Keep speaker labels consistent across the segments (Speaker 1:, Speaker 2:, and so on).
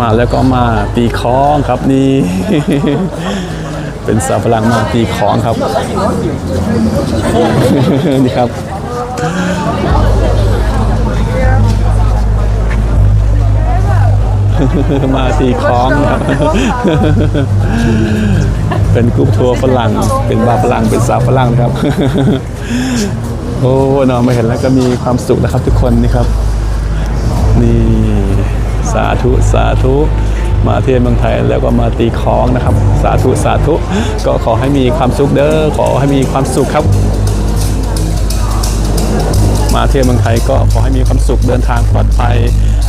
Speaker 1: มาแล้วก็มาตีคล้องครับนี่ เป็นสาวฝรั่งมาตีคล้องครับนี่ครับมาตีคล้องครับ เป็นกรุ๊ปทัวร์ฝรั่ง เป็นบาฝรั่ง เป็นสาวฝรั่งครับ โอ้นอะมาเห็นแล้วก็มีความสุขนะครับทุกคนนี่ครับ นี่ สาธุสาธุมาเที่ยวเมืองไทยแล้วก็มาตีคล้องนะครับ สาธุสาธุ ก็ขอให้มีความสุขเด้อขอให้มีความสุขครับ มาเที่ยวเมืองไทยก็ขอให้มีความสุขเดินทางปลอดภัย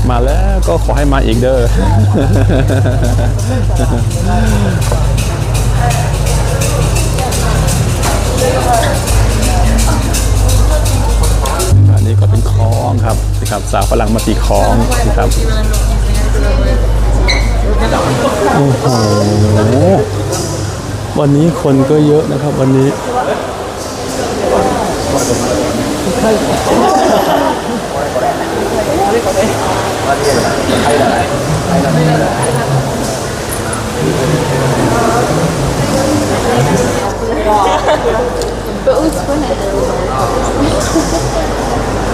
Speaker 1: มาแล้วก็ขอให้มาอีกเด้อ สาวฝรั่งมาตีคล้องนะครับโอ้โหวันนี้คนก็เยอะนะครับ วันนี้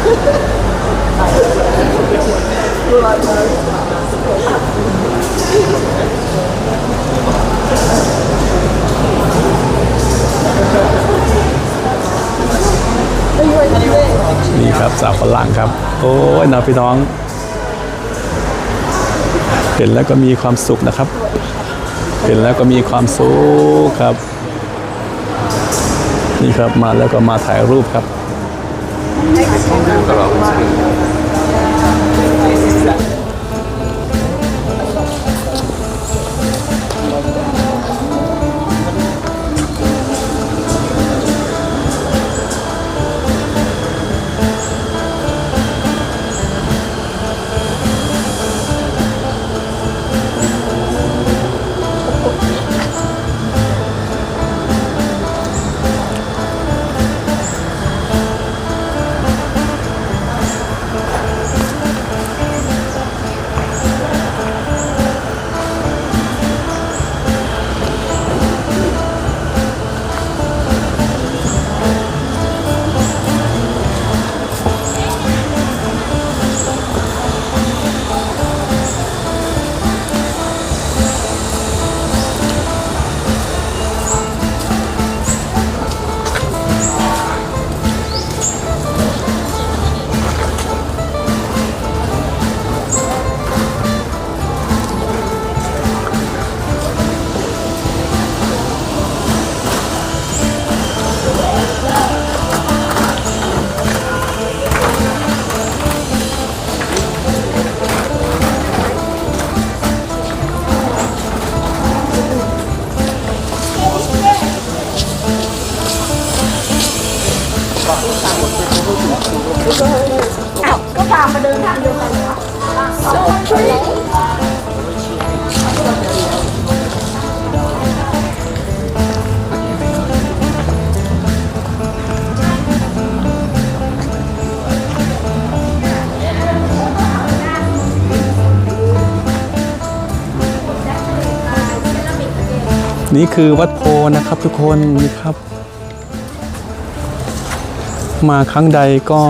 Speaker 1: นี่ครับสาวฝรั่งครับ โอ้ยน้องพี่น้อง เห็นแล้วก็มีความสุขนะครับ เห็นแล้วก็มีความสุขครับ นี่ครับมาแล้วก็มาถ่ายรูปครับ
Speaker 2: 飛んでるから นี่
Speaker 1: คือวัดโพนะครับทุกคนนี่ครับ มาครั้งใดก็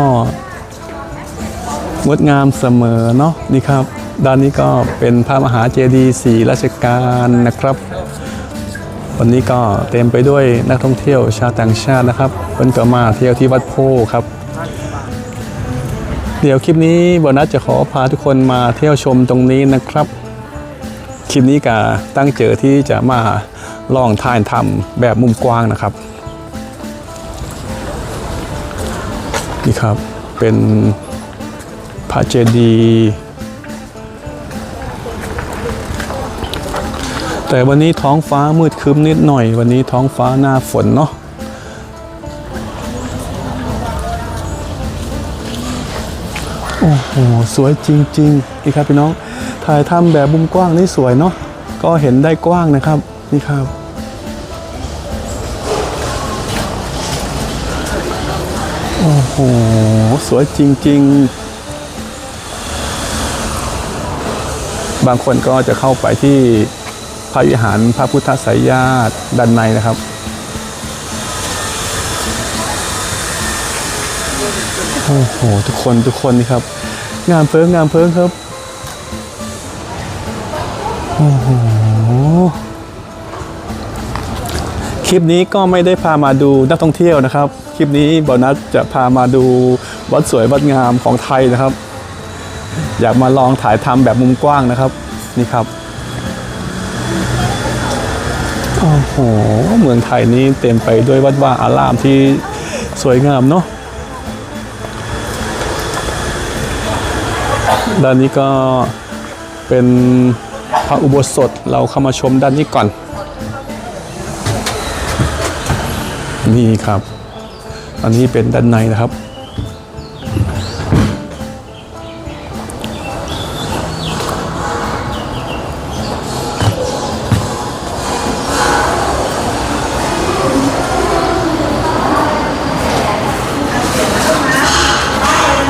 Speaker 1: งดงามเสมอเนาะนี่ครับ ด้านนี้ก็เป็นพระมหาเจดีย์สีราชการนะครับ วันนี้ก็เต็มไปด้วยนักท่องเที่ยวชาวต่างชาตินะครับเพิ่นก็มาเที่ยวที่วัดโพครับ เดี๋ยวคลิปนี้บอนัสจะขอพาทุกคนมาเที่ยวชมตรงนี้นะครับ คลิปนี้ก็ตั้งเจอที่จะมา ลองถ่ายทำแบบมุมกว้างนะครับนี่ครับเป็นพระเจดีย์แต่วันนี้ท้องฟ้ามืดคึ้มนิดหน่อย วันนี้ท้องฟ้าหน้าฝนเนาะโอ้โหสวยจริงๆนี่ครับพี่น้องถ่ายทำแบบมุมกว้างนี่สวยเนาะก็เห็นได้กว้างนะครับ นี่ครับโอ้โห สวยจริง ๆ บางคนก็จะเข้าไปที่พระวิหารพระพุทธไสยญาติด้านในนะครับ โอ้โห ทุกคนทุกคนนี่ครับ งามเพิงงามเพิงครับ โอ้โห คลิปนี้ก็ไม่ได้พามาดูนักท่องเที่ยวนะครับ คลิปนี้บอนัสจะพามาดูวัดสวยวัดงามของไทยนะครับ อยากมาลองถ่ายทำแบบมุมกว้างนะครับ นี่ครับโอ้โหเมืองไทยนี้เต็มไปด้วยวัดว่าอารามที่สวยงามเนาะด้านนี้ก็เป็นพระอุโบสถเราเข้ามาชมด้านนี้ก่อน นี่ครับ อันนี้เป็นด้านในนะครับ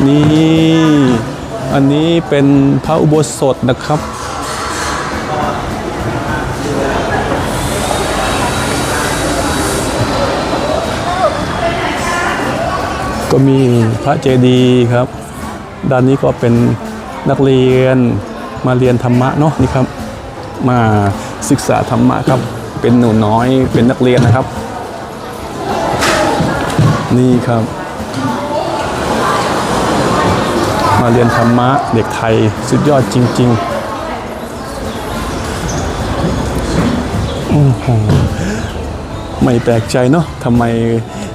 Speaker 1: นี่ อันนี้เป็นพระอุโบสถนะครับ ก็มีพระเจดีย์ครับ ด้านนี้ก็เป็นนักเรียนมาเรียนธรรมะเนาะนี่ครับ มาศึกษาธรรมะครับ เป็นหนูน้อยเป็นนักเรียนนะครับ นี่ครับ มาเรียนธรรมะเด็กไทยสุดยอดจริงๆโอ้โหไม่แปลกใจเนาะทำไม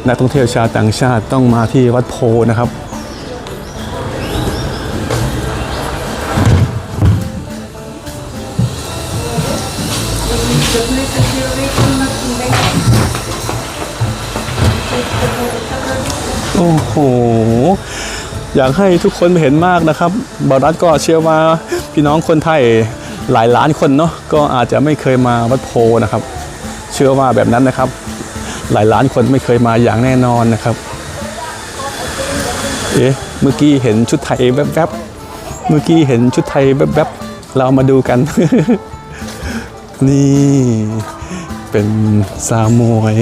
Speaker 1: นักท่องเที่ยวชาวต่างชาติต้องมาที่วัดโพนะครับ โอ้โห อยากให้ทุกคนเห็นมากนะครับบอรัฐก็เชื่อว่าพี่น้องคนไทยหลายล้านคนเนาะก็อาจจะไม่เคยมาวัดโพนะครับ เชื่อว่าแบบนั้นนะครับ หลายล้านคนไม่เคยมาอย่างแน่นอนนะครับ เอ๊ะ เมื่อกี้เห็นชุดไทยแวบๆ เมื่อกี้เห็นชุดไทยแวบๆ เรามาดูกัน นี่เป็นสาวมวย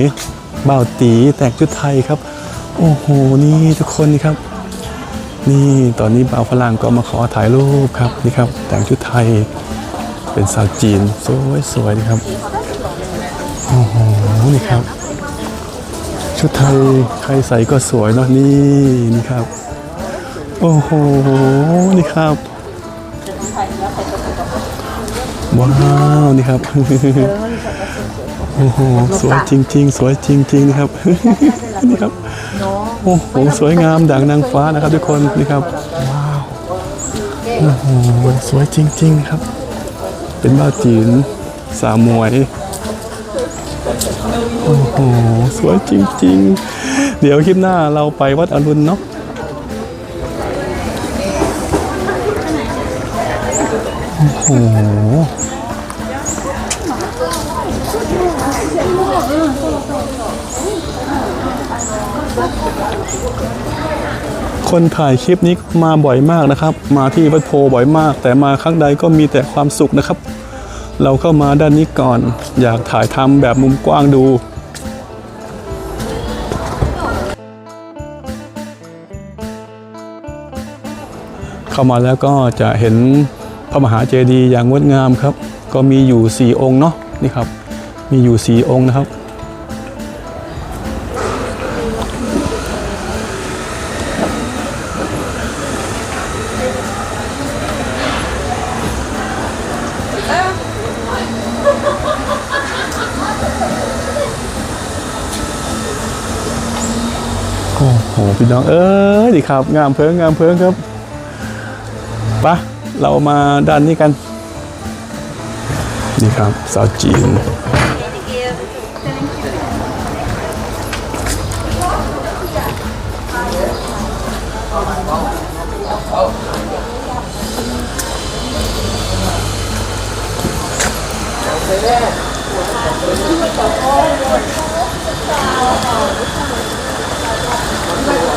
Speaker 1: เบ้าตีแต่งชุดไทยครับ โอ้โห นี่ทุกคนนี่ครับ นี่ตอนนี้บ่าวฝรั่งก็มาขอถ่ายรูปครับนี่ครับ แต่งชุดไทย เป็นสาวจีนสวยสวยๆนี่ครับ โอ้โห นี่ครับ ชุดไทยใครใส่ก็สวยเนาะนี่นี่ครับ โอ้โห นี่ครับว้าวนี่ครับโอ้โหสวยจริง ๆ สวยจริง ๆ นะครับนี่ครับโอ้โหสวยงามดังนางฟ้านะครับทุกคนนี่ครับว้าวโอ้โหสวยจริง ๆ ครับ เป็นบ้าจีนสามวยโอ้โห สวยจริง ๆ เดี๋ยวคลิปหน้าเราไปวัดอรุณเนาะโอ้โหคนถ่ายคลิปนี้มาบ่อยมากนะครับ มาที่วัดโพบ่อยมาก แต่มาครั้งใดก็มีแต่ความสุขนะครับ เราเข้ามาด้านนี้ก่อน อยากถ่ายทำแบบมุมกว้างดู เข้ามาแล้วก็จะเห็นพระมหาเจดีย์อย่างงดงามครับ ก็มีอยู่สี่องค์เนาะนี่ครับ มีอยู่สี่องค์นะครับ โอ้โหพี่น้องเอ้ยดีครับ งามเพิงงามเพิงครับ ปะเรามาด้านนี้กัน นี่ครับสาวจีน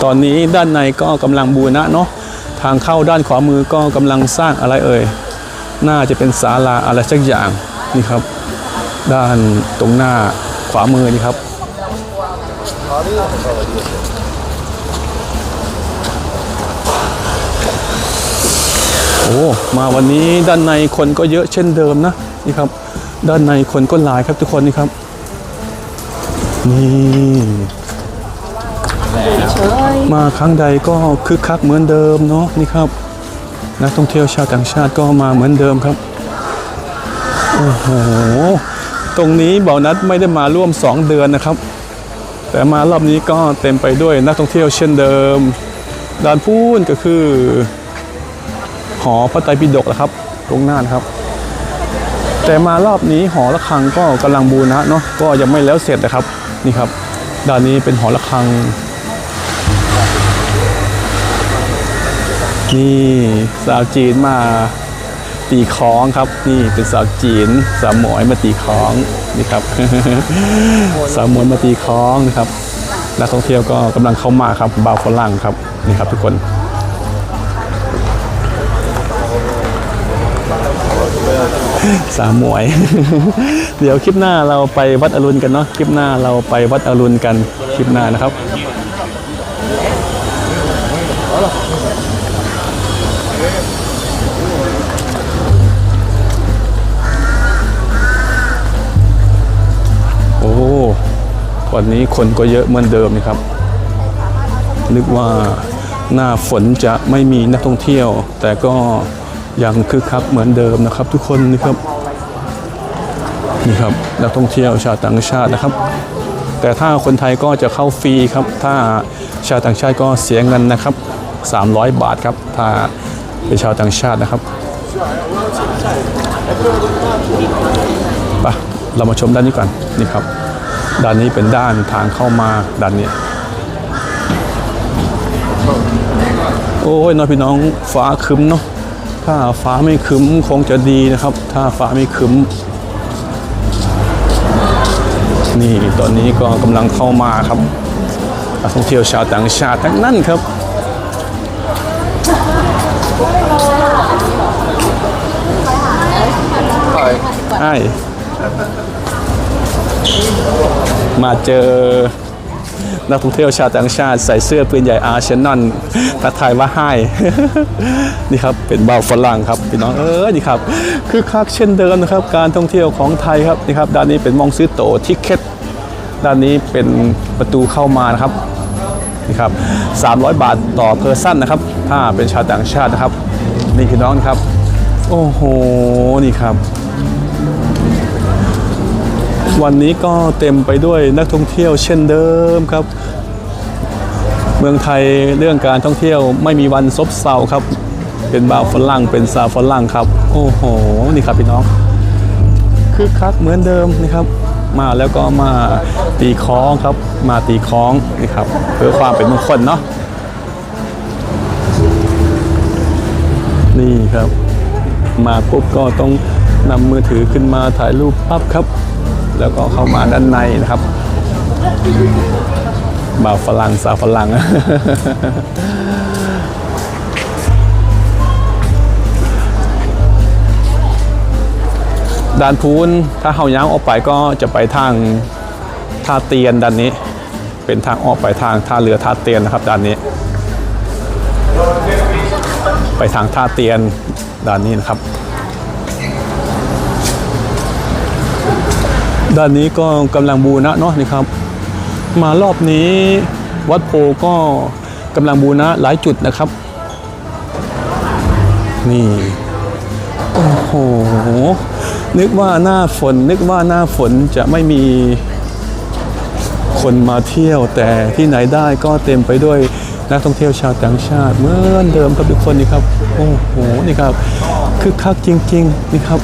Speaker 1: ตอนนี้ด้านในก็กำลังบูรณะเนาะ ทางเข้าด้านขวามือก็กำลังสร้างอะไรเอ่ย น่าจะเป็นศาลาอะไรสักอย่างนี่ครับ ด้านตรงหน้าขวามือนี่ครับ โอ้มาวันนี้ด้านในคนก็เยอะเช่นเดิมนะนี่ครับ ด้านในคนก็หลายครับทุกคนนี่ครับ นี่ มาครั้งใดก็คึกคักเหมือนเดิมเนาะนี่ครับนักท่องเที่ยวชาวต่างชาติก็มาเหมือนเดิมครับโอ้โหตรงนี้เบานัดไม่ได้มาร่วม 2 เดือนนะครับ แต่มารอบนี้ก็เต็มไปด้วยนักท่องเที่ยวเช่นเดิม ด้านพูนก็คือ หอพระไตรปิฎกนะครับ ตรงหน้านะครับ แต่มารอบนี้หอระฆังก็กำลังบูรณะเนาะก็ยังไม่แล้วเสร็จนะครับนี่ครับด้านนี้เป็นหอระฆัง นี่สาวจีนมาตีคล้องครับ นี่เป็นสาวจีน สาวหมอยมาตีคล้องนี่ครับ สาวหมอยมาตีคล้องนะครับนักท่องเที่ยวก็กำลังเข้ามาครับบ่าวฝรั่งครับนี่ครับทุกคนสามหมวย เดี๋ยวคลิปหน้าเราไปวัดอรุณกันเนาะคลิปหน้าเราไปวัดอรุณกันคลิปหน้านะครับ วันนี้คนก็เยอะเหมือนเดิมนี่ครับ นึกว่าหน้าฝนจะไม่มีนักท่องเที่ยว แต่ก็ยังคึกคักเหมือนเดิมนะครับ ทุกคนนี่ครับนี่ครับนักท่องเที่ยวชาวต่างชาตินะครับ แต่ถ้าคนไทยก็จะเข้าฟรีครับ ถ้าชาวต่างชาติก็เสียเงินนะครับ 300 บาทครับ ถ้าเป็นชาวต่างชาตินะครับไปเรามาชมด้านนี้ก่อนนี่ครับ ด้านนี้เป็นด้านทางเข้ามาด้านนี้ โอ้ยน้องพี่น้องฟ้าครึ้มเนาะถ้าฟ้าไม่ครึ้มคงจะดีนะครับ ถ้าฟ้าไม่ครึ้ม นี่ตอนนี้ก็กำลังเข้ามาครับนักท่องเที่ยวชาวต่างชาติทั้งนั้นครับใช่ มาเจอนักท่องเที่ยวชาวต่างชาติใส่เสื้อปืนใหญ่อาร์เชนอนทักทายว่าให้ นี่ครับเป็นเบาฝรั่งครับพี่น้องเออนี่ครับคือคักเช่นเดิมนะครับ การท่องเที่ยวของไทยครับนี่ครับด้านนี้เป็นมองซื้อโตทิเก็ตด้านนี้เป็นประตูเข้ามานะครับนี่ครับ300 บาทต่อเพอร์ซันนะครับ ถ้าเป็นชาวต่างชาตินะครับ นี่พี่น้องครับ โอ้โหนี่ครับ วันนี้ก็เต็มไปด้วยนักท่องเที่ยวเช่นเดิมครับ เมืองไทยเรื่องการท่องเที่ยวไม่มีวันซบเซาครับ เป็นบ่าวฝรั่งเป็นสาวฝรั่งครับ โอ้โหนี่ครับพี่น้องคือคักเหมือนเดิมนะครับ มาแล้วก็มาตีคล้องครับ มาตีคล้องนี่ครับเพื่อความเป็นมงคลเนาะนี่ครับ มาปุ๊บก็ต้องนำมือถือขึ้นมาถ่ายรูปปั๊บครับ แล้วก็เข้ามาด้านในนะครับบ่าวฝรั่งสาวฝรั่งด้านพูนถ้าเขาย้างออกไปก็จะไปทางท่าเตียนด้านนี้ เป็นทางออกไปทางท่าเรือท่าเตียนนะครับด้านนี้ ไปทางท่าเตียนด้านนี้นะครับ ด้านนี้ก็กำลังบูรณะเนาะนี่ครับ มารอบนี้วัดโพก็กำลังบูรณะหลายจุดนะครับ นี่โอ้โหนึกว่าหน้าฝน นึกว่าหน้าฝนจะไม่มีคนมาเที่ยวแต่ที่ไหนได้ก็เต็มไปด้วยนักท่องเที่ยวชาวต่างชาติเหมือนเดิมครับทุกคนนี่ครับโอ้โหนี่ครับคึกคักจริง ๆ นี่ครับ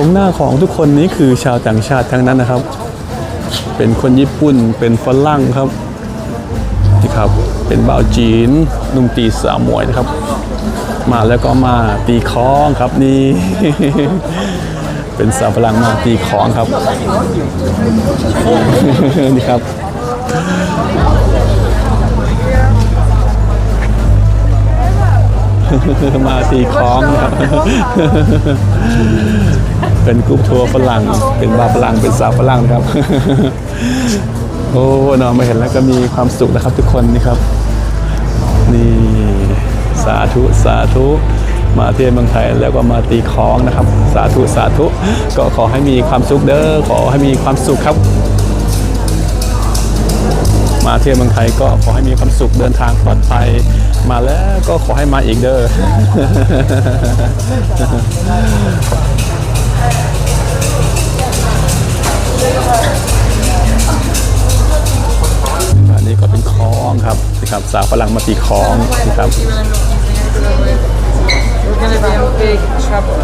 Speaker 1: รงหน้าของทุกคนนี้คือชาวต่างชาติทั้งนั้นนะครับ เป็นคนญี่ปุ่นเป็นฝรั่งครับนี่ครับเป็นบ่าวจีนนุ่มตีสาวมวยนะครับ มาแล้วก็มาตีคล้องครับนี่ เป็นสาวฝรั่งมาตีคล้องครับนี่ครับมาตีคล้องนะครับ เป็นกรุ๊ปทัวร์ฝรั่ง เป็นบาร์ฝรั่ง เป็นสาวฝรั่งนะครับ โอ้เนอะมาเห็นแล้วก็มีความสุขนะครับทุกคนนี่ครับ นี่สาธุสาธุมาเที่ยวเมืองไทยแล้วก็มาตีคล้องนะครับ สาธุสาธุก็ขอให้มีความสุขเด้อขอให้มีความสุขครับ มาเที่ยวเมืองไทยก็ขอให้มีความสุขเดินทางปลอดภัยมาแล้วก็ขอให้มาอีกเด้อ อันนี้ก็เป็นคล้องครับนะครับสาวฝรั่งมาตีคล้องนะครับ
Speaker 3: We're gonna be in big trouble.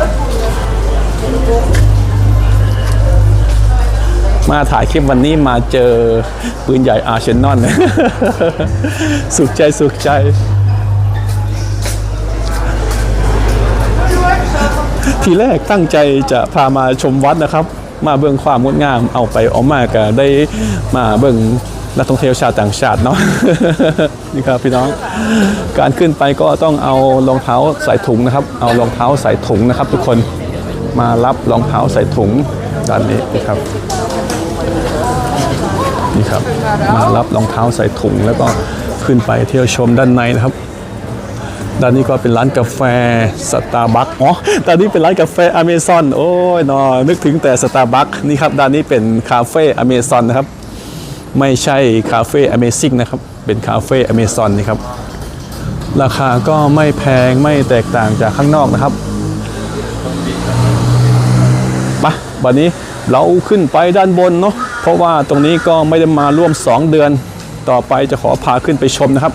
Speaker 1: มาถ่ายคลิปวันนี้มาเจอปืนใหญ่อาร์เชนนอนสุขใจสุขใจ ทีแรกตั้งใจจะพามาชมวัดนะครับ มาเบิ่งความงดงามเอาไปออกมาก็ได้มาเบิ่งนักท่องเที่ยวชาวต่างชาติเนาะ นี่ครับพี่น้อง การขึ้นไปก็ต้องเอารองเท้าใส่ถุงนะครับ เอารองเท้าใส่ถุงนะครับ ทุกคนมารับรองเท้าใส่ถุงด้านนี้นะครับนี่ครับมารับรองเท้าใส่ถุงแล้วก็ขึ้นไปเที่ยวชมด้านในนะครับ ด้านนี้ก็เป็นร้านกาแฟสตาร์บัคอ๋อด้านนี้เป็นร้านกาแฟอเมซอนโอ้ยนอนึกถึงแต่สตาร์บัคนี่ครับด้านนี้เป็นคาเฟ่อเมซอนนะครับ ไม่ใช่คาเฟ่อเมซิ่งนะครับ เป็นคาเฟ่อเมซอนนี่ครับ ราคาก็ไม่แพงไม่แตกต่างจากข้างนอกนะครับปะวันนี้เราขึ้นไปด้านบนเนาะเพราะว่าตรงนี้ก็ไม่ได้มาร่วม 2 เดือน ต่อไปจะขอพาขึ้นไปชมนะครับ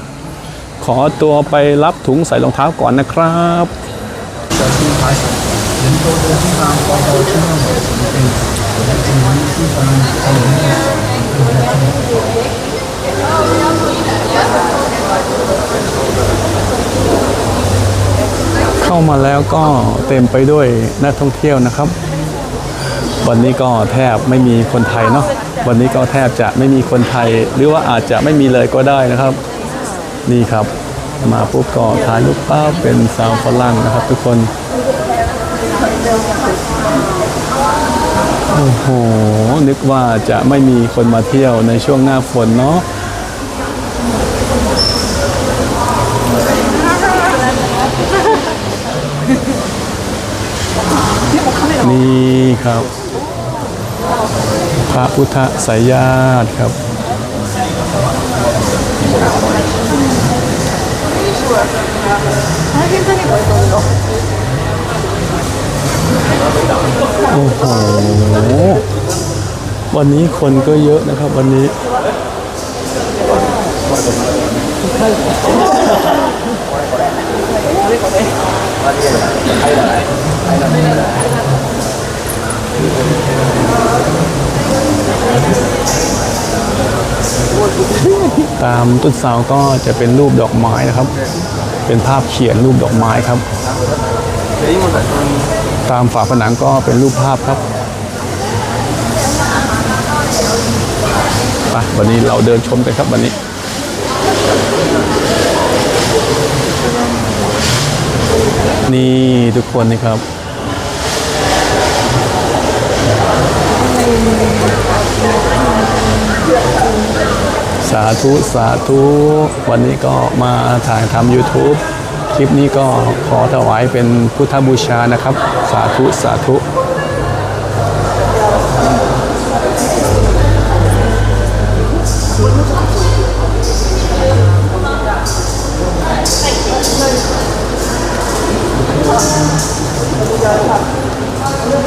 Speaker 1: ขอตัวไปรับถุงใส่รองเท้าก่อนนะครับเข้ามาแล้วก็เต็มไปด้วยนักท่องเที่ยวนะครับ วันนี้ก็แทบไม่มีคนไทยเนาะวันนี้ก็แทบจะไม่มีคนไทย หรือว่าอาจจะไม่มีเลยก็ได้นะครับ นี่ครับ มาปุ๊บก็ถ่ายรูปป้าเป็นสาวฝรั่งนะครับ ทุกคนโอ้โห นึกว่าจะไม่มีคนมาเที่ยวในช่วงหน้าฝนเนาะนี่ครับ พระพุทธสายญาติครับ โอ้โห วันนี้คนก็เยอะนะครับวันนี้ ตามต้นเสาก็จะเป็นรูปดอกไม้นะครับ เป็นภาพเขียนรูปดอกไม้ครับ ตามฝาผนังก็เป็นรูปภาพครับไปวันนี้เราเดินชมกันครับวันนี้นี่ทุกคนนี่ครับ สาธุ สาธุ วันนี้ก็มาถ่ายทำ YouTube คลิปนี้ก็ขอถวายเป็นพุทธบูชานะครับ สาธุ สาธุ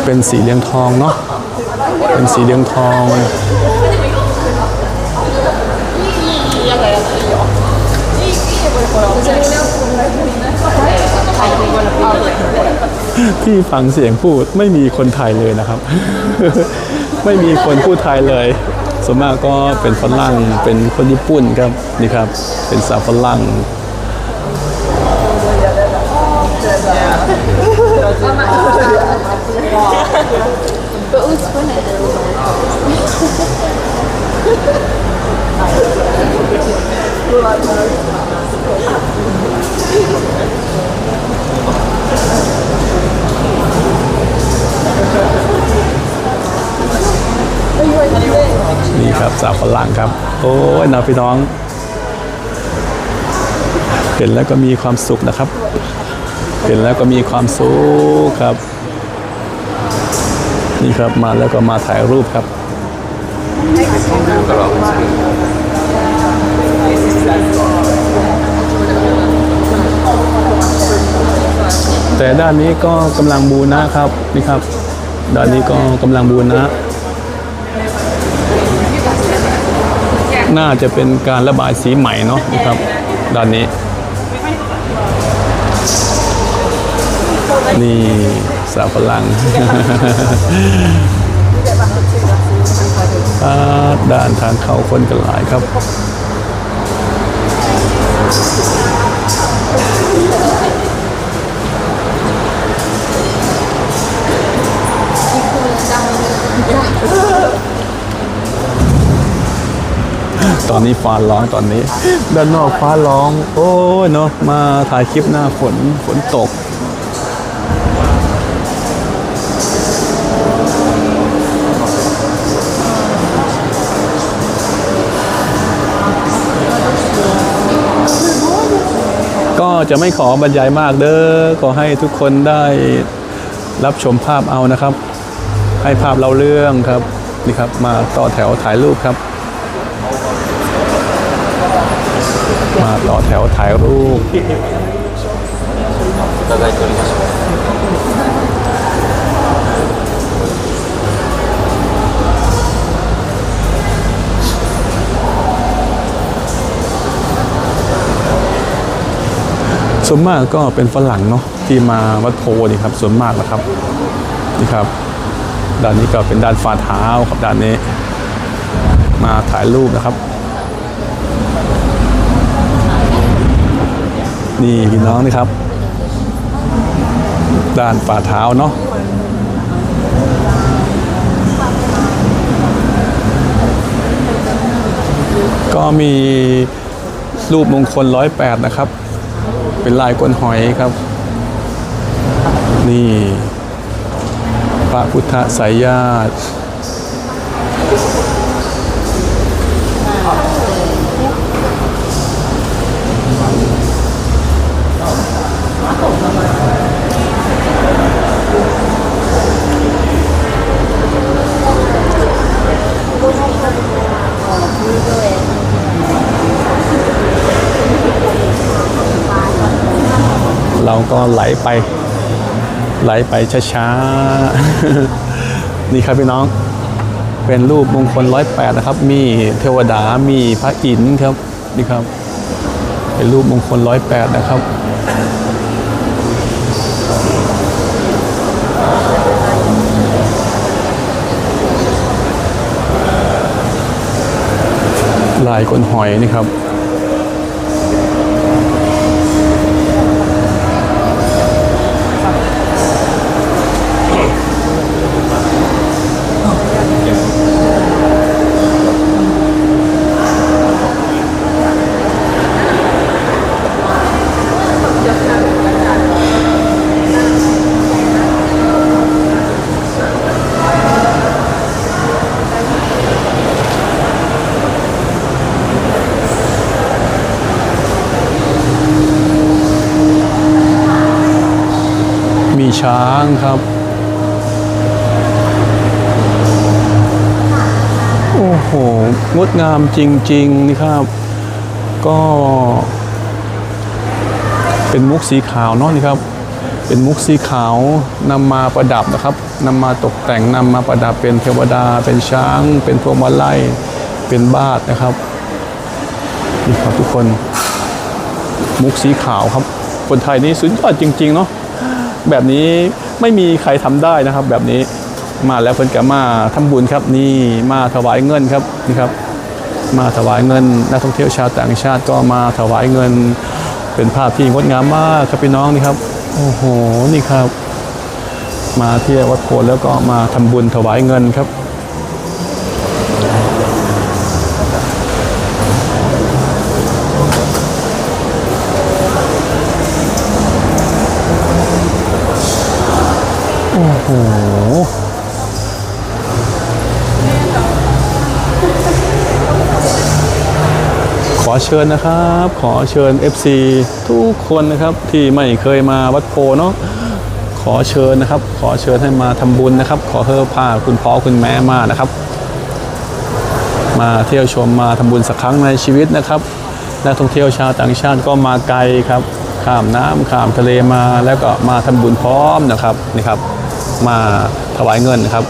Speaker 1: เป็นสีเหลืองทองเนาะ เป็นสีเหลืองทองที่ฟังเสียงพูดไม่มีคนไทยเลยนะครับ ไม่มีคนพูดไทยเลยส่วนมากก็เป็นฝรั่งเป็นคนญี่ปุ่นครับนี่ครับ เป็นสาวฝรั่ง นี่ครับสาวฝรั่งครับ โอ้ยน้าพี่น้อง เห็นแล้วก็มีความสุขนะครับ เห็นแล้วก็มีความสุขครับ นี่ครับมาแล้วก็มาถ่ายรูปครับ แต่ด้านนี้ก็กำลังบูรณะครับนี่ครับ ด้านนี้ก็กำลังบูรณะน่าจะเป็นการระบายสีใหม่เนาะนะครับ ด้านนี้นี่สาวฝรั่ง อ่าด้านทางเขาคนกันหลายครับตอนนี้ฟ้าร้องตอนนี้ ด้านนอกฟ้าร้อง โอ้ยเนาะมาถ่ายคลิปหน้าฝนฝนตก จะไม่ขอบรรยายมากเด้อขอให้ทุกคนได้รับชมภาพเอานะครับ ให้ภาพเราเรื่องครับนี่ครับ มาต่อแถวถ่ายรูปครับ มาต่อแถวถ่ายรูป ส่วนมากก็เป็นฝรั่งเนาะที่มาวัดโพนี่ครับส่วนมากนะครับนี่ครับ ด้านนี้ก็เป็นด้านฝ่าเท้าครับด้านนี้ มาถ่ายรูปนะครับ นี่พี่น้องนี่ครับ ด้านฝ่าเท้าเนาะก็มีรูปมงคลร้อยแปดนะครับ เป็นลายก้นหอยครับ นี่ พระพุทธสายญาติ เราก็ไหลไป ไหลไปช้าๆ นี่ครับพี่น้อง เป็นรูปมงคลร้อยแปดนะครับ มีเทวดา มีพระอินทร์ครับ นี่ครับ เป็นรูปมงคลร้อยแปดนะครับลายก้นหอยนี่ครับ ช้างครับ โอ้โห งดงามจริงๆนี่ครับ ก็ เป็นมุกสีขาวเนาะนี่ครับ เป็นมุกสีขาวนำมาประดับนะครับนำมาตกแต่งนำมาประดับเป็นเทวดา เป็นช้าง เป็นพวงมาลัยเป็นบาทนะครับนี่ครับทุกคนมุกสีขาวครับ คนไทยนี่สุดยอดจริง ๆ เนาะ แบบนี้ไม่มีใครทำได้นะครับ แบบนี้มาแล้วเพิ่นก็มาทำบุญครับนี่มาถวายเงินครับนี่ครับ มาถวายเงินนักท่องเที่ยวชาวต่างชาติก็มาถวายเงิน เป็นภาพที่งดงามมากครับพี่น้องนี่ครับโอ้โหนี่ครับ มาเที่ยววัดโพธิ์แล้วก็มาทำบุญถวายเงินครับ โอ้โหเชิญนะครับ ขอเชิญ FC ทุกคนนะครับที่ไม่เคยมาวัดโพเนาะขอเชิญนะครับ ขอเชิญให้มาทำบุญนะครับ ขอเฮอพาคุณพ่อคุณแม่มานะครับ มาเที่ยวชมมาทำบุญสักครั้งในชีวิตนะครับนักท่องเที่ยวชาวต่างชาติก็มาไกลครับข้ามน้ำข้ามทะเลมาแล้วก็มาทำบุญพร้อมนะครับนี่ครับ มาถวายเงินครับ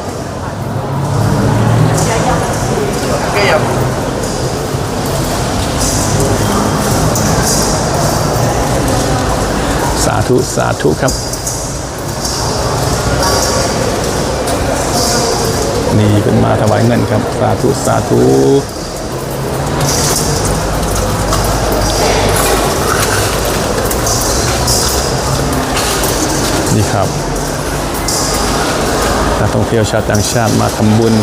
Speaker 1: สาธุ สาธุครับ นี่เป็นมาถวายเงินครับ สาธุ สาธุนี่ครับ นักท่องเที่ยวชาวต่างชาติมาทำบุญ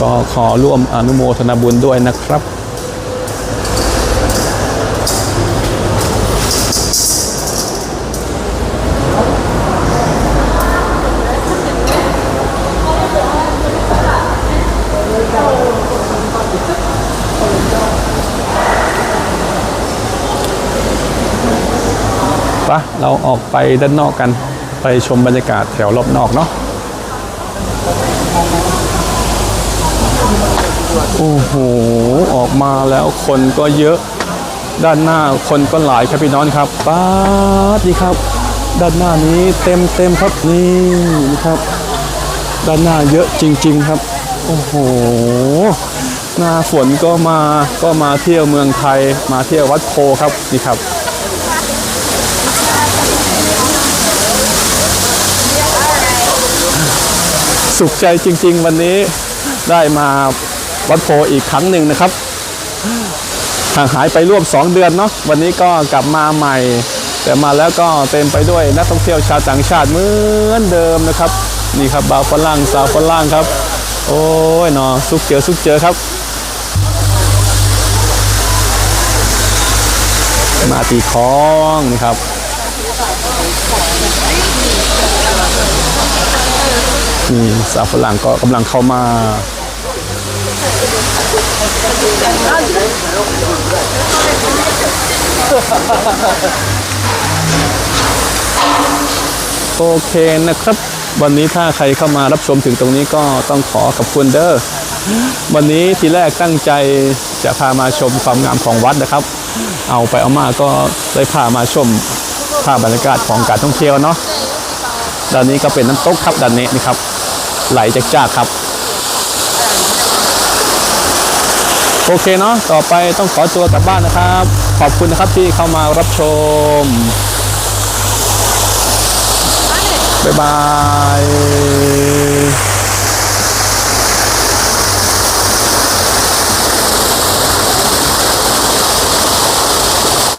Speaker 1: ก็ขอร่วมอนุโมทนาบุญด้วยนะครับปะเราออกไปด้านนอกกัน ไปชมบรรยากาศแถวรอบนอกเนาะโอ้โห ออกมาแล้วคนก็เยอะ ด้านหน้าคนก็หลายครับพี่น้องครับป้าดีครับ ด้านหน้านี้เต็มเต็มครับนี่นะครับ ด้านหน้าเยอะจริง ๆ ครับ โอ้โห หน้าฝนก็มาก็มาเที่ยวเมืองไทย มาเที่ยววัดโพครับนี่ครับ สุขใจจริง ๆ วันนี้ได้มาวัดโพอีกครั้งหนึ่งนะครับห่างหายไปร่วม 2 เดือนเนาะวันนี้ก็กลับมาใหม่ แต่มาแล้วก็เต็มไปด้วยนักท่องเที่ยวชาวต่างชาติเหมือนเดิมนะครับ นี่ครับบ่าวฝรั่งสาวฝรั่งครับ โอ้ยเนาะสุกเจอสุกเจอครับ มาตีคล้องนี่ครับ นี่สาวฝรั่งก็กำลังเข้ามาโอเคนะครับ วันนี้ถ้าใครเข้ามารับชมถึงตรงนี้ก็ต้องขอขอบคุณเด้อวันนี้ทีแรกตั้งใจจะพามาชมความงามของวัดนะครับ เอาไปเอามาก็ได้พามาชมาพบรรยากาศของการท่องเที่ยวเนาะด้านนี้ก็เป็นน้ำตกครับด้านนี้นี่ครับ ไหลจากจาครับโอเคเนาะต่อไปต้องขอตัวกลับบ้านนะครับ ขอบคุณนะครับที่เข้ามารับชม บ๊ายบาย